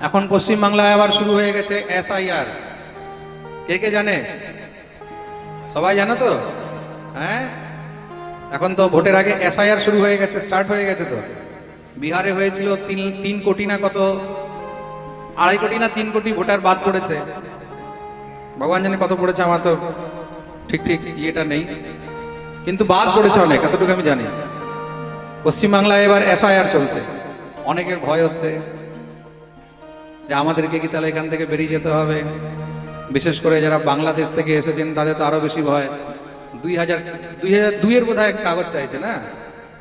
এখন পশ্চিমবাংলায় আবার শুরু হয়ে গেছে এসআইআর। কে কে জানে? সবাই জানে তো? হ্যাঁ? এখন তো ভোটের আগে এসআইআর শুরু হয়ে গেছে, স্টার্ট হয়ে গেছে তো। বিহারে হয়েছিল তিন তিন কোটি না কত? আড়াই কোটি না তিন কোটি ভোটার বাদ পড়েছে। ভগবান জানে কত পড়েছে আমার তো ঠিক ঠিক ইয়েটা নেই। কিন্তু বাদ পড়েছে অনেক, এতটুকু আমি জানি। পশ্চিমবাংলায় এবার এসআইআর চলছে। অনেকের ভয় হচ্ছে। যে আমাদেরকে কি তাহলে এখান থেকে বেরিয়ে যেতে হবে? বিশেষ করে যারা বাংলাদেশ থেকে এসেছেন, তাদের তো আরও বেশি ভয়। দুই হাজার দুই হাজার দুইয়ের বোধ হয় কাগজ চাইছে না?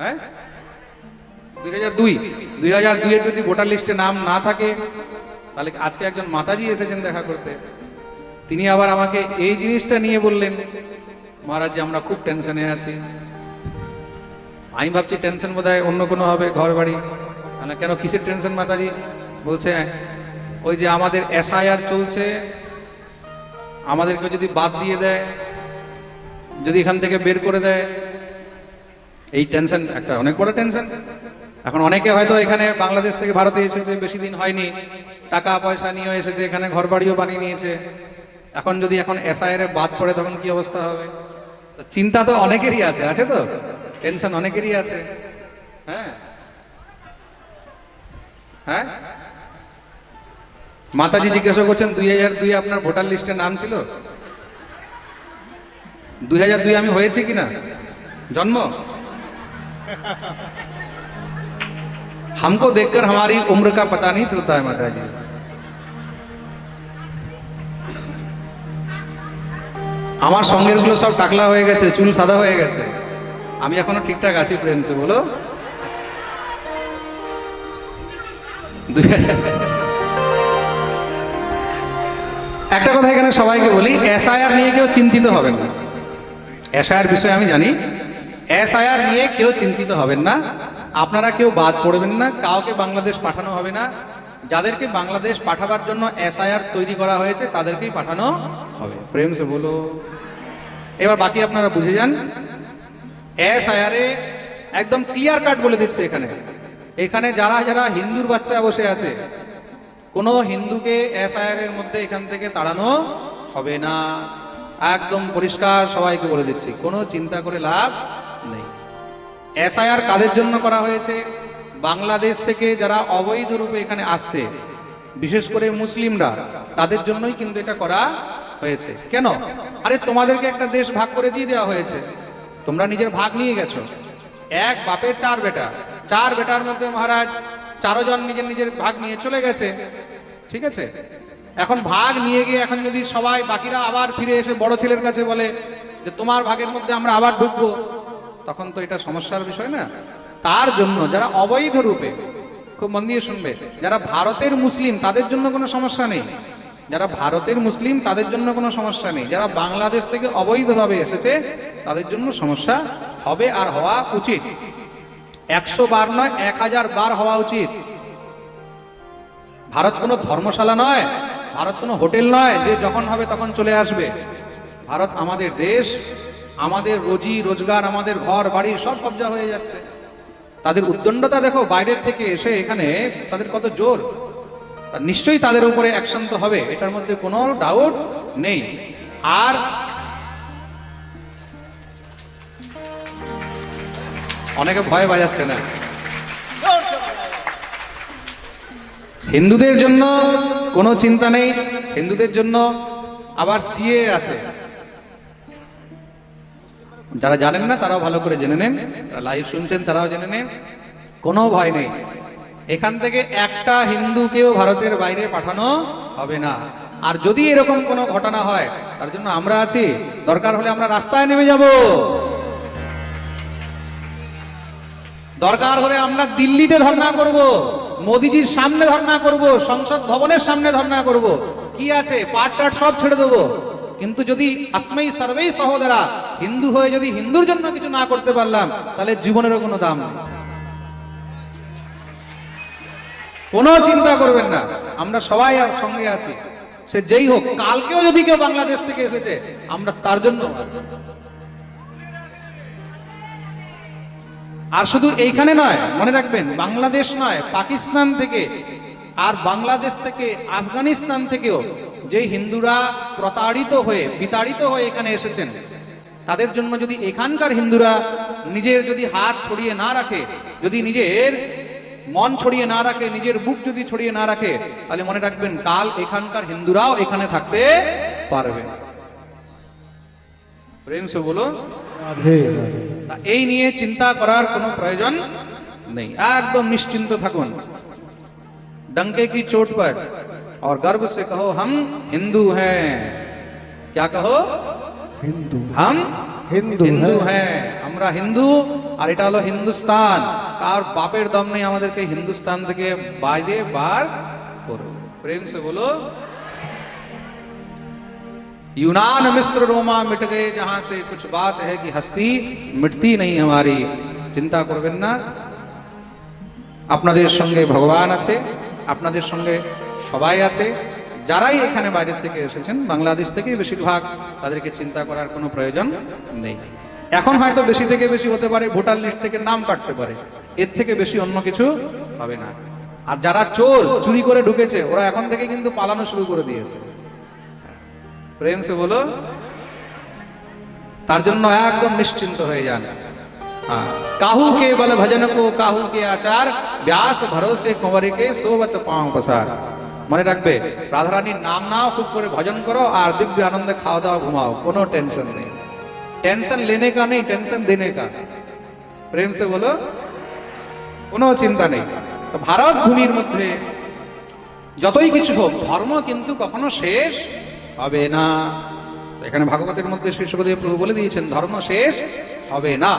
হ্যাঁ? দুই হাজার দুই। দুই হাজার দুইয়ের যদি ভোটার লিস্টে নাম না থাকে, তাহলে আজকে একজন মাতাজি এসেছেন দেখা করতে? তিনি আবার আমাকে এই জিনিসটা নিয়ে বললেন, মহারাজ যে আমরা খুব টেনশনে আছি। আমি ভাবছি টেনশন বোধ অন্য কোনো হবে ঘর বাড়ি কেন, কিসের টেনশন মাতাজি? বলছে ওই যে আমাদের এসআইআর চলছে, আমাদেরকে যদি বাদ দিয়ে দেয়, যদি এখান থেকে বের করে দেয়, এই টেনশন একটা অনেক বড় টেনশন। এখন অনেকে হয়তো এখানে বাংলাদেশ থেকে ভারতে এসেছে, বেশি দিন হয়নি, টাকা পয়সা নিয়ে এসেছে, এখানে ঘর বাড়িও বানিয়ে নিয়েছে। এখন যদি এখন এসআইআর এ বাদ পড়ে, তখন কি অবস্থা হবে? চিন্তা তো অনেকেরই আছে আছে তো? টেনশন অনেকেরই আছে। হ্যাঁ? হ্যাঁ? মাতাজি জিজ্ঞাসা করছেন দুই হাজার দুই আপনার ভোটার লিস্টে নাম ছিল দুই হাজার দুই আমি হয়েছি কিনা জন্ম हमको देखकर हमारी उम्र का पता नहीं चलता है माता जी আমার সঙ্গের গুলো সব টাকলা হয়ে গেছে চুল সাদা হয়ে গেছে আমি এখনো ঠিকঠাক আছি ফ্রেন্ডসে বলো দুই হাজার একটা কথা এখানে সবাইকে বলি এসআইআর নিয়ে কেউ চিন্তিত হবেন না। এসআইআর বিষয়ে আমি জানি। এসআইআর নিয়ে কেউ চিন্তিত হবেন না। আপনারা কেউ বাদ পড়বেন না, কাউকে বাংলাদেশ পাঠানো হবে না। যাদেরকে বাংলাদেশ পাঠাবার জন্য এসআইআর তৈরি করা হয়েছে, তাদেরকেই পাঠানো হবে। প্রেম সে বলো। এবার বাকি আপনারা বুঝে যান। এসআইআরে একদম ক্লিয়ার কাট বলে দিচ্ছে এখানে। এখানে যারা যারা হিন্দুর বাচ্চা বসে আছে কোনো হিন্দুকে এসআইআরের মধ্যে এখান থেকে তাড়ানো হবে না। একদম পরিষ্কার সবাইকে বলে দিচ্ছি, কোনো চিন্তা করে লাভ নেই। এসআইআর কাদের জন্য করা হয়েছে? বাংলাদেশ থেকে যারা অবৈধ রূপে এখানে আসছে, বিশেষ করে মুসলিমরা, তাদের জন্যই কিন্তু এটা করা হয়েছে। কেন? আরে তোমাদেরকে একটা দেশ ভাগ করে দিয়ে দেওয়া হয়েছে। তোমরা নিজের ভাগ নিয়ে গেছো। এক বাপের চার বেটা। চার বেটার মধ্যে মহারাজ চারজন নিজের নিজের ভাগ নিয়ে চলে গেছে। ঠিক আছে? এখন ভাগ নিয়ে গিয়ে এখন যদি সবাই বাকিরা আবার ফিরে এসে বড় ছেলের কাছে বলে যে তোমার ভাগের মধ্যে আমরা আবার ঢুকবো, তখন তো এটা সমস্যার বিষয় না। তার জন্য যারা অবৈধ রূপে, খুব মন দিয়ে শুনবে, যারা ভারতের মুসলিম, তাদের জন্য কোনো সমস্যা নেই। যারা ভারতের মুসলিম, তাদের জন্য কোনো সমস্যা নেই। যারা বাংলাদেশ থেকে অবৈধভাবে এসেছে, তাদের জন্য সমস্যা হবে আর হওয়া উচিত। একশো বার নয়, এক হাজার বার হওয়া উচিত। ভারত কোনো ধর্মশালা নয়, ভারত কোনো হোটেল নয়, যে যখন হবে তখন চলে আসবে। ভারত আমাদের দেশ, আমাদের রোজি, রোজগার, আমাদের ঘর, বাড়ি, সব কবজা হয়ে যাচ্ছে। তাদের উদ্দণ্ডতা দেখো, বাইরের থেকে এসে এখানে তাদের কত জোর। নিশ্চয়ই তাদের উপরে অ্যাকশন তো হবে, এটার মধ্যে কোনো ডাউট নেই। আর অনেকে ভয় বাজাচ্ছে না। হিন্দুদের জন্য কোনো চিন্তা নেই, হিন্দুদের জন্য আবার সিএ আছে। যারা জানেন না, তারাও ভালো করে জেনে নেন লাইভ শুনছেন, তারাও জেনে নেন, কোনো ভয় নেই। এখান থেকে একটা হিন্দুকেও ভারতের বাইরে পাঠানো হবে না। আর যদি এরকম কোনো ঘটনা হয়, তার জন্য আমরা আছি। দরকার হলে আমরা রাস্তায় নেমে যাব। দরকার হলে আমরা দিল্লিতে ধর্ণা করব, মোদিজির সামনে ধর্ণা করব, সংসদ ভবনের সামনে ধর্ণা করব। কি আছে? পাট টাট সব ছেড়ে দেবো। কিন্তু যদি আসমাই সার্ভেই সহোদরা, হিন্দু হয়ে যদি হিন্দুর জন্য কিছু না করতে পারলাম, তাহলে জীবনেরও কোনো দাম নেই। কোনো চিন্তা করবেন না। আমরা সবাই সঙ্গে আছি। সে যেই হোক, কালকেও যদি কেউ বাংলাদেশ থেকে এসেছে, আমরা তার জন্য আছি। আর শুধু এইখানে নয়, মনে রাখবেন, বাংলাদেশ নয়, পাকিস্তান থেকে আর বাংলাদেশ থেকে আফগানিস্তান থেকেও যে হিন্দুরা প্রতারিত হয়ে, বিতাড়িত হয়ে এখানে এসেছেন, তাদের জন্য যদি এখানকার হিন্দুরা নিজের যদি হাত ছড়িয়ে না রাখে, যদি নিজের মন ছড়িয়ে না রাখে, নিজের বুক যদি ছড়িয়ে না রাখে, তাহলে মনে রাখবেন কাল এখানকার হিন্দুরাও এখানে থাকতে পারবে। প্রেম সে বলো রাধে রাধে এই নিয়ে চিন্তা করার কোনো প্রয়োজন নেই একদম নিশ্চিন্ত থাকুন डंके की चोट पर और गर्व से कहो हम हिंदू हैं क्या कहो হিন্দু हम হিন্দু হিন্দু হ্যাঁ। হ্যাঁ আমরা হিন্দু আর এটা হলো হিন্দুস্তান আর বাপের দম নেই আমাদেরকে হিন্দুস্তান থেকে বাইরে বার করো प्रेम से बोलो यूनान मिस्र रोमा मिट गए जहां से कुछ बात है कि हस्ती मिटती नहीं हमारी চিন্তা করবেন না আপনাদের সঙ্গে ভগবান আছে আপনাদের সঙ্গে সবাই আছে যারাই এখানে বাইরে থেকে এসেছেন বাংলাদেশ থেকে বেশিরভাগ তাদেরকে চিন্তা করার কোনো প্রয়োজন নেই এখন হয়তো বেশি থেকে বেশি হতে পারে ভোটার লিস্ট থেকে নাম কাটতে পারে এর থেকে বেশি অন্য কিছু হবে না আর যারা চোর চুরি করে ঢুকেছে ওরা এখন থেকে কিন্তু পালানো শুরু করে দিয়েছে প্রেম সে বলো, তার জন্য একদম নিশ্চিন্ত হয়ে যান। হ্যাঁ, কাহু কে বলে ভজন কো কাহু কে আচার, ব্যাস ভরসে কুমারে কে সোবত পাও পসার মনে রাখবে, রাধারানীর নাম নাও, খুব করে ভজন করো আর দিব্য আনন্দে খাওয়া দাওয়া ঘুমাও, কোনো টেনশন নেই। টেনশন লেনে কা নেই, টেনশন দেনে কা। প্রেম সে বলো, কোনো চিন্তা নেই। তো ভারত ভূমির মধ্যে যতই কিছু হোক, ধর্ম কিন্তু কখনো শেষ হবে না। এখানে ভাগবতের মধ্যে শ্রী সুখদেব প্রভু বলে দিয়েছেন, ধর্ম শেষ হবে না।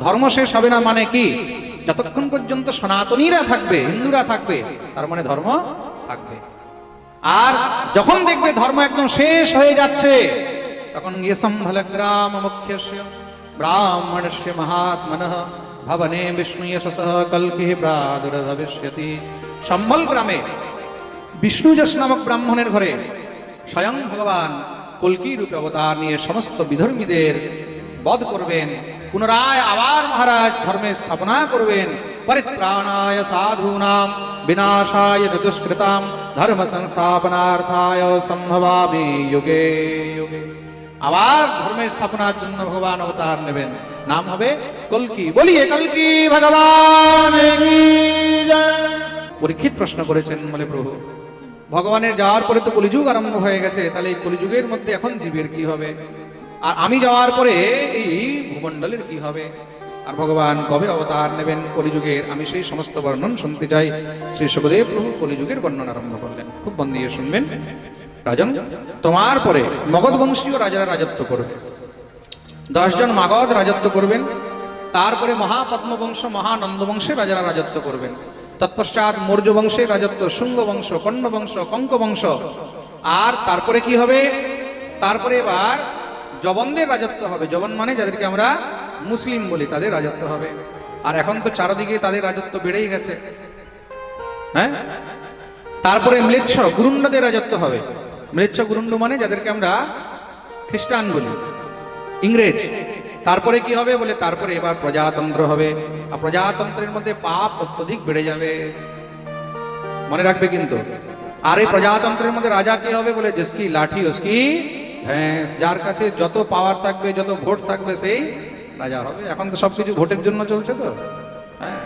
ধর্ম শেষ হবে না মানে কি? যতক্ষণ পর্যন্ত সনাতনীরা থাকবে, হিন্দুরা থাকবে, তার মানে ধর্ম থাকবে। আর যখন দেখবে ধর্ম একদম শেষ হয়ে যাচ্ছে, তখন গিয়ে সম্ভল গ্রাম মুখ্যস্য, ব্রাহ্মণস্য মহাত্মনঃ ভবনে বিষ্ণু যশস কল্কি প্রাদুর্ভবিষ্যতি। সম্ভল গ্রামে বিষ্ণু যশ নামক ব্রাহ্মণের ঘরে স্বয়ং ভগবান কল্কি রূপে অবতার নিয়ে সমস্ত বিধর্মীদের বধ করবেন পুনরায় আবার মহারাজ ধর্মে স্থাপনা করবেন পরিত্রাণায় সাধূনাম বিনাশায় চতুষ্কৃতাম ধর্ম সংস্থাপনার্থায় সম্ভবামি যুগে যুগে। আবার ধর্মে স্থাপনার জন্য ভগবান অবতার নেবেন। নাম হবে কল্কি। বলিয়ে কল্কি ভগবান! পরীক্ষিত প্রশ্ন করেছেন বলে প্রভু। ভগবানের যাওয়ার পরে তো কলিযুগ আরম্ভ হয়ে গেছে, তাহলে এই কলিযুগের মধ্যে এখন জীবের কি হবে? আর আমি যাওয়ার পরে এই ভূমণ্ডলের কি হবে? আর ভগবান কবে অবতার নেবেন কলিযুগের? আমি সেই সমস্ত বর্ণন শুনতে চাই। শ্রী সুখদেব প্রভু কলিযুগের বর্ণনা আরম্ভ করলেন। খুব মন দিয়ে শুনবেন। রাজন, তোমার পরে মগধ বংশীয় রাজারা রাজত্ব করবে। দশজন মাগধ রাজত্ব করবেন। তারপরে মহাপদ্মবংশ মহানন্দ বংশের রাজারা রাজত্ব করবেন। তৎপশ্চাৎ মৌর্য বংশের রাজত্ব শুঙ্গ বংশ কণ্ড বংশ কঙ্ক বংশ আর তারপরে কি হবে? তারপরে এবার জবনদের রাজত্ব হবে। জবন মানে যাদেরকে আমরা মুসলিম বলি, তাদের রাজত্ব হবে। আর এখন তো চারদিকে তাদের রাজত্ব বেড়েই গেছে। হ্যাঁ? তারপরে ম্লেচ্ছ গুরুণ্ডদের রাজত্ব হবে। ম্লেচ্ছ গুরুণ্ড মানে যাদেরকে আমরা খ্রিস্টান বলি। ইংরেজ। তারপরে কি হবে? বলে তারপরে এবার প্রজাতন্ত্র হবে। আর প্রজাতন্ত্রের মধ্যে পাপ অত্যধিক বেড়ে যাবে। মনে রাখবে কিন্তু। আর এই প্রজাতন্ত্রের মধ্যে রাজা কি হবে? বলে জিসকি লাঠি উসকি ভ্যাঁস যার কাছে যত পাওয়ার থাকবে, যত ভোট থাকবে, সেই রাজা হবে। এখন তো সবকিছু ভোটের জন্য চলছে তো। হ্যাঁ।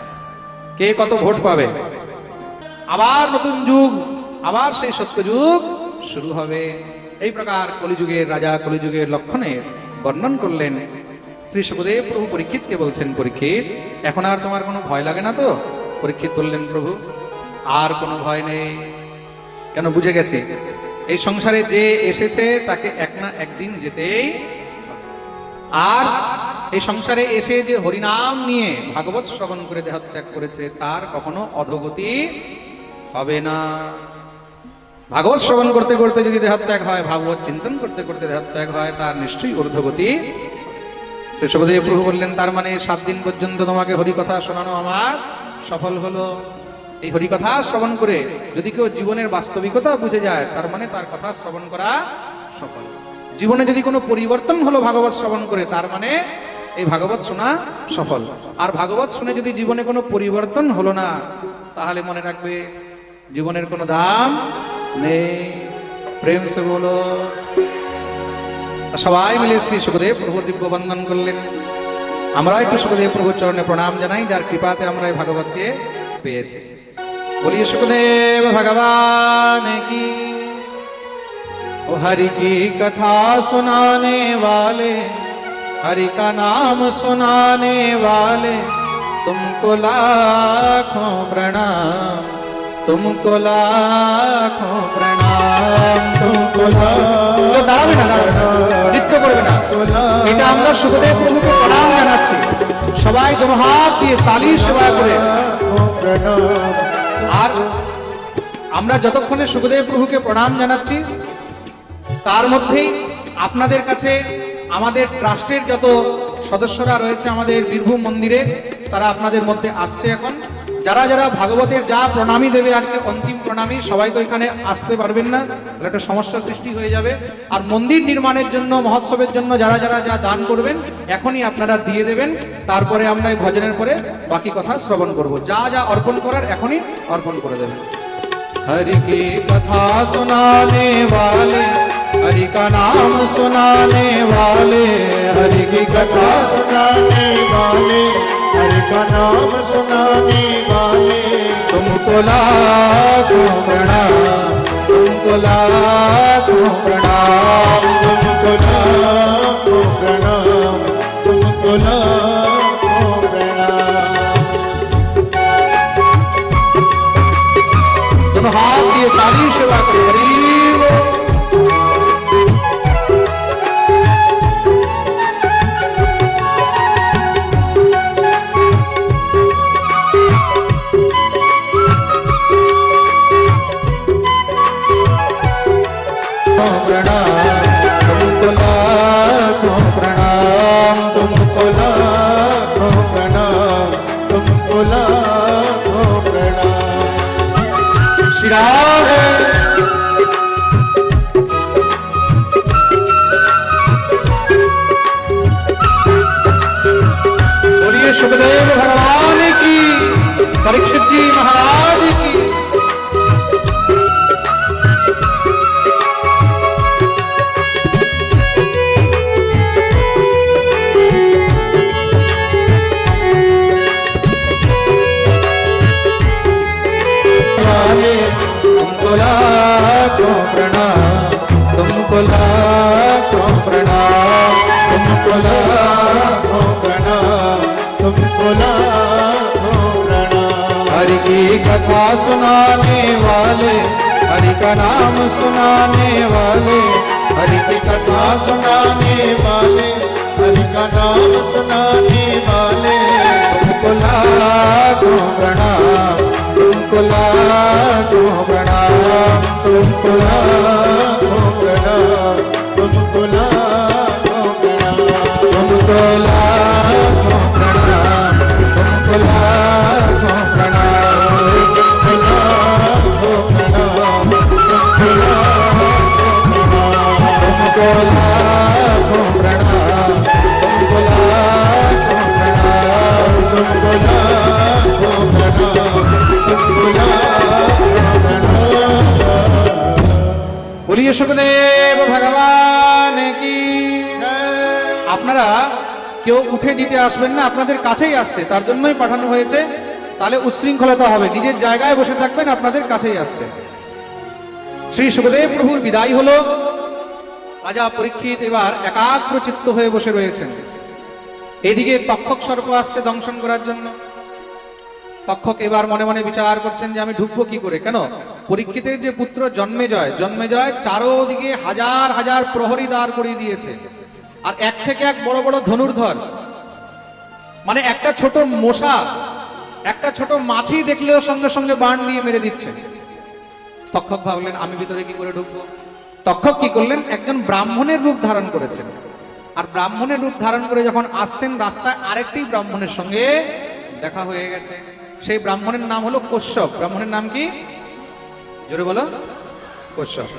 কে কত ভোট পাবে? আবার নতুন যুগ, আবার সেই সত্য যুগ শুরু হবে। এই প্রকার কলিযুগের রাজা, কলিযুগের লক্ষণের বর্ণন করলেন শ্রী সুখদেব প্রভু পরীক্ষিতকে বলছেন, পরীক্ষিত, এখন আর তোমার কোনো ভয় লাগে না তো? পরীক্ষিত বললেন, প্রভু, আর কোনো ভয় নেই। কেন বুঝে গেছি? এই সংসারে যে এসেছে, তাকে এক না একদিন যেতেই আর এই সংসারে এসে যে হরিনাম নিয়ে ভাগবত শ্রবণ করে দেহত্যাগ করেছে, তার কখনো অধগতি হবে না। ভাগবত শ্রবণ করতে করতে যদি দেহত্যাগ হয়, ভাগবত চিন্তন করতে করতে দেহত্যাগ হয়, তার নিশ্চয়ই ঊর্ধ্বগতি শ্রী সুখদেব প্রভু বললেন, তার মানে সাত দিন পর্যন্ত তোমাকে হরিকথা শোনানো আমার সফল হলো। এই হরিকথা শ্রবণ করে যদি কেউ জীবনের বাস্তবিকতা বুঝে যায়, তার মানে তার কথা শ্রবণ করা সফল। জীবনে যদি কোনো পরিবর্তন হলো ভাগবত শ্রবণ করে, তার মানে এই ভাগবত শোনা সফল। আর ভাগবত শুনে যদি জীবনে কোনো পরিবর্তন হলো না, তাহলে মনে রাখবে, জীবনের কোনো দাম নেই। প্রেম সে বলো সবাই মিলে শ্রী সুখদেব প্রভু দিব্য বন্ধন করলেন। আমরা একটু সুখদেব প্রভুর চরণে প্রণাম জানাই, যার কৃপাতে আমরা এই ভাগবতকে পেয়েছি। বলি সুখদেব, ভগবান কি? ओ हरि কথা শোনানে হরি কা নাম শোনানে नाम सुनाने वाले तुमको लाखों प्रणाम तुमको लाखों প্রণাম। আমরা সুখদেব প্রভুকে প্রণাম জানাচ্ছি। সবাই হাত দিয়ে তালি সেবা করে। আর আমরা যতক্ষণে সুখদেব প্রভুকে প্রণাম জানাচ্ছি, তার মধ্যেই আপনাদের কাছে আমাদের ট্রাস্টের যত সদস্যরা রয়েছে আমাদের বীরভূম মন্দিরে, তারা আপনাদের মধ্যে আসছে এখন। যারা যারা ভাগবতের যা প্রণামী দেবে আজকে অন্তিম প্রণামী সবাই তো এখানে আসতে পারবেন না তাহলে একটা সমস্যা সৃষ্টি হয়ে যাবে আর মন্দির নির্মাণের জন্য মহোৎসবের জন্য যারা যারা যা দান করবেন এখনই আপনারা দিয়ে দেবেন তারপরে আমরা এই ভজনের পরে বাকি কথা শ্রবণ করব যা যা অর্পণ করার এখনই অর্পণ করে দেবেন हरि की कथा सुनाने वाले हरि का नाम सुनाने वाले हरि की कथा सुनाने वाले हरि का नाम सुनाने वाले तुमको लाखों प्रणाम, तुमको लाखों प्रणाम, तुमको लाखों प्रणाम, तुमको लाखों प्रणाम। दोनों हाथ दिए ताली सेवा करो सुखदेव भगवान की परीक्षित जी महाराज की कथा सुनाने वाले, हरि का नाम सुनाने वाले, हरि की कथा सुनाने वाले, हरि का नाम सुनाने वाले। तुमको लाखों प्रणाम, तुमको लाखों प्रणाम, तुमको लाखों प्रणाम, तुमको लाखों বলিয়ে সুখদেব ভগবান কি? আপনারা কেউ উঠে দিতে আসবেন না, আপনাদের কাছেই আসছে, তার জন্যই পাঠানো হয়েছে। তাহলে উচ্ছৃঙ্খলতা হবে, নিজের জায়গায় বসে থাকবেন, আপনাদের কাছেই আসছে। শ্রী সুখদেব প্রভুর বিদায় হলো। রাজা পরীক্ষিত এবার একাগ্র চিত্ত হয়ে বসে রয়েছেন। এদিকে তক্ষক সর্প আসছে দংশন করার জন্য। তক্ষক এবার মনে মনে বিচার করছেন যে আমি ঢুকবো কি করে? কেন? পরীক্ষিতের যে পুত্র জন্মে জয় জন্মে জয় চারোদিকে হাজার হাজার প্রহরী দাঁড় করিয়ে দিয়েছে। আর এক থেকে এক বড় বড় ধনুর্ধর। মানে একটা ছোট মশা, একটা ছোট মাছি দেখলেও সঙ্গে সঙ্গে বাণ নিয়ে মেরে দিচ্ছে। তক্ষক ভাবলেন, আমি ভিতরে কি করে ঢুকবো? তক্ষক কি করলেন? একজন ব্রাহ্মণের রূপ ধারণ করেছেন। আর ব্রাহ্মণের রূপ ধারণ করে যখন আসছেন রাস্তায়, আরেকটি ব্রাহ্মণের সঙ্গে দেখা হয়ে গেছে। সেই ব্রাহ্মণের নাম হলো কশ্যপ। ব্রাহ্মণের নাম কি? জোরে বলো। কশ্যপ।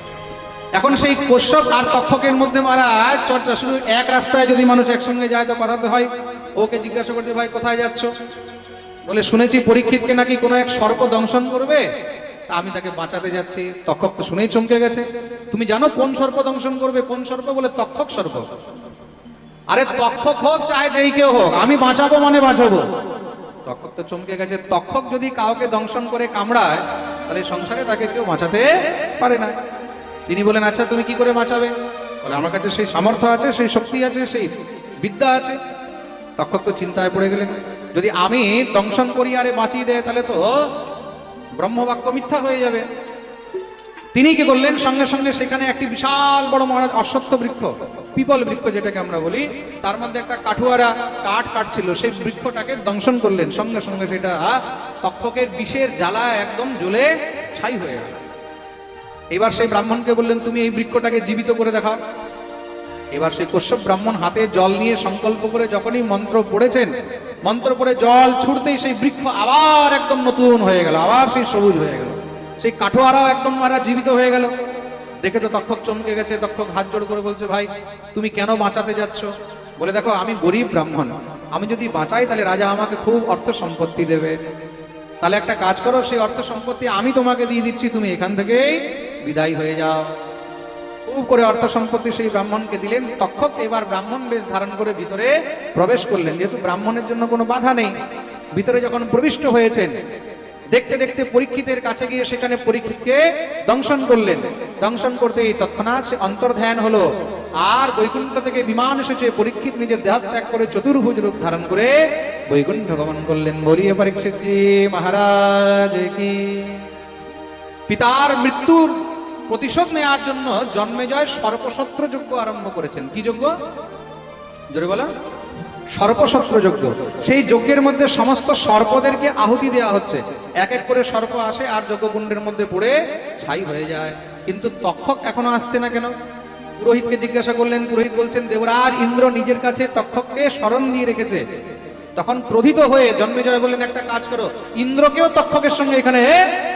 এখন সেই কশ্যপ আর তক্ষকের মধ্যে মারা চর্চা শুধু এক রাস্তায় যদি মানুষ একসঙ্গে যায়, তো কথা তো হয়। ওকে জিজ্ঞাসা করছে, ভাই, কোথায় যাচ্ছ? বলে, শুনেছি পরীক্ষিতকে নাকি কোনো এক সর্প দংশন করবে? আমি তাকে বাঁচাতে যাচ্ছি। তক্ষক তো শুনেই চমকে গেছে। তুমি জানো কোন সর্প দংশন করবে, কোন সর্প বলে তক্ষক সর্প? আরে তক্ষক হোক চাहे যেই কেউ হোক, আমি বাঁচাবো মানে বাঁচাবো। তক্ষক তো চমকে গেছে। তক্ষক যদি কাউকে দংশন করে কামড়ায়, তাহলে সংসারে তাকে কেউ বাঁচাতে পারে না। তিনি বলেন আচ্ছা তুমি কি করে বাঁচাবে? বলে, আমার কাছে সেই সামর্থ্য আছে, সেই শক্তি আছে, সেই বিদ্যা আছে। তক্ষক তো চিন্তায় পড়ে গেলেন। যদি আমি দংশন করি, আরে বাঁচিয়ে দেয় তাহলে তো ব্রহ্মবাক্য মিথ্যা হয়ে যাবে। তিনি কি করলেন? সঙ্গে সঙ্গে সেখানে একটি বিশাল বড় মহারাজ, অশ্বত্থ বৃক্ষ, পিপল বৃক্ষ যেটাকে আমরা বলি, তার মধ্যে একটা কাঠুয়ারা কাঠ কাটছিল, সেই বৃক্ষটাকে দংশন করলেন। সঙ্গে সঙ্গে সেটা তক্ষকের বিষের জ্বালা একদম জ্বলে ছাই হয়ে গেল। এবার সেই ব্রাহ্মণকে বললেন, তুমি এই বৃক্ষটাকে জীবিত করে দেখাও। এবার সেই কশ্যপ ব্রাহ্মণ হাতে জল নিয়ে সংকল্প করে যখনই মন্ত্র পড়েছেন, মন্ত্র পড়ে জল ছুটতেই সেই বৃক্ষ আবার একদম নতুন হয়ে গেল, আবার সেই সবুজ হয়ে গেল। সেই কাঠোয়ারাও একদম মারা জীবিত হয়ে গেল। দেখে তো তক্ষক চমকে গেছে, তক্ষক হাত জোড় করে বলছে, ভাই, তুমি কেন বাঁচাতে যাচ্ছ? বলে, দেখো, আমি গরিব ব্রাহ্মণ। আমি যদি বাঁচাই, তাহলে রাজা আমাকে খুব অর্থ সম্পত্তি দেবে। তাহলে একটা কাজ করো, সেই অর্থ সম্পত্তি আমি তোমাকে দিয়ে দিচ্ছি, তুমি এখান থেকেই বিদায় হয়ে যাও। খুব করে অর্থ সম্পত্তি সেই ব্রাহ্মণকে দিলেন, তক্ষক এবার ব্রাহ্মণ বেশ ধারণ করে ভিতরে প্রবেশ করলেন। যেহেতু ব্রাহ্মণের জন্য কোনো বাধা নেই, ভিতরে যখন প্রবিষ্ট হয়েছেন, দেখতে দেখতে পরীক্ষিতের কাছে গিয়ে সেখানে পরীক্ষিতকে দংশন করলেন। দংশন করতেই তৎক্ষণাৎ সে অন্তর্ধ্যান হলো। আর বৈকুণ্ঠ থেকে বিমান এসেছে। পরীক্ষিত নিজের দেহত্যাগ করে চতুর্ভুজ রূপ ধারণ করে বৈকুণ্ঠ গমন করলেন। বলিয়ে পরীক্ষিত জি মহারাজ কি? পিতার মৃত্যুর প্রতিশোধ নেওয়ার জন্য জন্মেজয় সর্পশস্ত্র যজ্ঞ আরম্ভ করেছেন। কি যজ্ঞ? জোরে বলো। সর্পশস্ত্র যজ্ঞ সেই যজ্ঞের মধ্যে সমস্ত সর্পদেরকে আহুতি দেওয়া হচ্ছে। এক এক করে সর্প আসে আর যজ্ঞকুণ্ডের মধ্যে পড়ে ছাই হয়ে যায়। কিন্তু তক্ষক এখনও আসছে না কেন? পুরোহিতকে জিজ্ঞাসা করলেন, পুরোহিত বলছেন, দেবরাজ, ইন্দ্র নিজের কাছে তক্ষককে স্মরণ দিয়ে রেখেছে। তখন ক্রোধিত হয়ে জন্মেজয় বললেন, একটা কাজ করো, ইন্দ্রকেও তক্ষকের সঙ্গে এখানে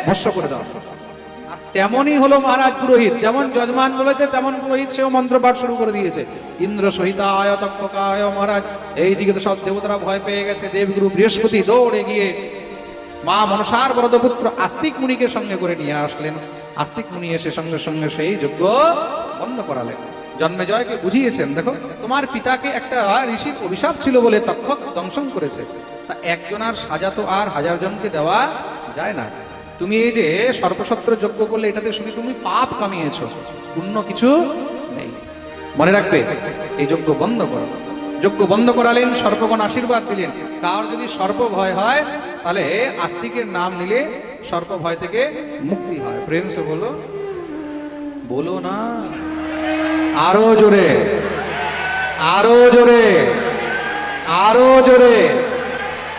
ভস্য করে দাও। তেমনই হলো মহারাজ পুরোহিত। যেমন যজমান বলেছে, তেমন পুরোহিত সেও মন্ত্রপাঠ শুরু করে দিয়েছে। ইন্দ্র সহিতায়, তক্ষকায়, মহারাজ, এইদিকে তো সব দেবতারা ভয় পেয়ে গেছে। দেবগুরু বৃহস্পতি দৌড়ে গিয়ে মা মনসার বরদপুত্র আস্তিক মুনিকে সঙ্গে করে নিয়ে আসলেন। আস্তিক মুনি এসে সঙ্গে সঙ্গে সেই যজ্ঞ বন্ধ করালেন। জন্মে জয়কে বুঝিয়েছেন, দেখো, তোমার পিতাকে একটা ঋষির অভিশাপ ছিল বলে তক্ষক দংশন করেছে। তা একজনার সাজা তো আর হাজার জনকে দেওয়া যায় না। তুমি এই যে সর্বসত্র যজ্ঞ করলে, এটাতে শুধু তুমি পাপ কামিয়েছো। পুণ্য কিছু নেই। মনে রাখবে, এই যজ্ঞ বন্ধ করো। যজ্ঞ বন্ধ করালেন, সর্পগণ আশীর্বাদ দিলেন। কার যদি সর্প ভয় হয়, তাহলে আস্তিকের নাম নিলে সর্প ভয় থেকে মুক্তি হয়। প্রেম সে বলো বলো না। আরও জোরে আরও জোরে আরও জোরে।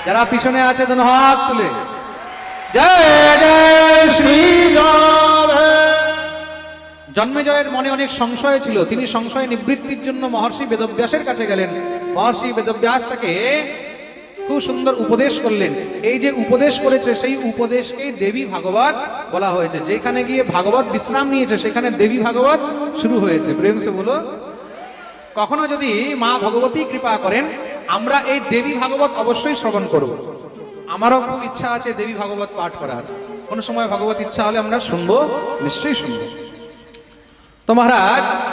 যারা পিছনে আছে হাত তুলে। জয় জয়। জন্মেজয়ের মনে অনেক সংশয় ছিল। তিনি সংশয় নিবৃত্তির জন্য মহর্ষি বেদব্যাসের কাছে গেলেন। মহর্ষি বেদব্যাস তাকে খুব সুন্দর উপদেশ করলেন। এই যে উপদেশ করেছে, সেই উপদেশকে দেবী ভাগবত বলা হয়েছে। যেখানে গিয়ে ভাগবত বিশ্রাম নিয়েছে, সেখানে দেবী ভাগবত শুরু হয়েছে। প্রেম সে বলো। কখনো যদি মা ভগবতী কৃপা করেন, আমরা এই দেবী ভাগবত অবশ্যই শ্রবণ করব। আমারও খুব ইচ্ছা আছে দেবী ভাগবত পাঠ করার। কোনো সময় ভগবত ইচ্ছা হলে আমরা শুনব, নিশ্চয়ই শুনব। তো মহারাজ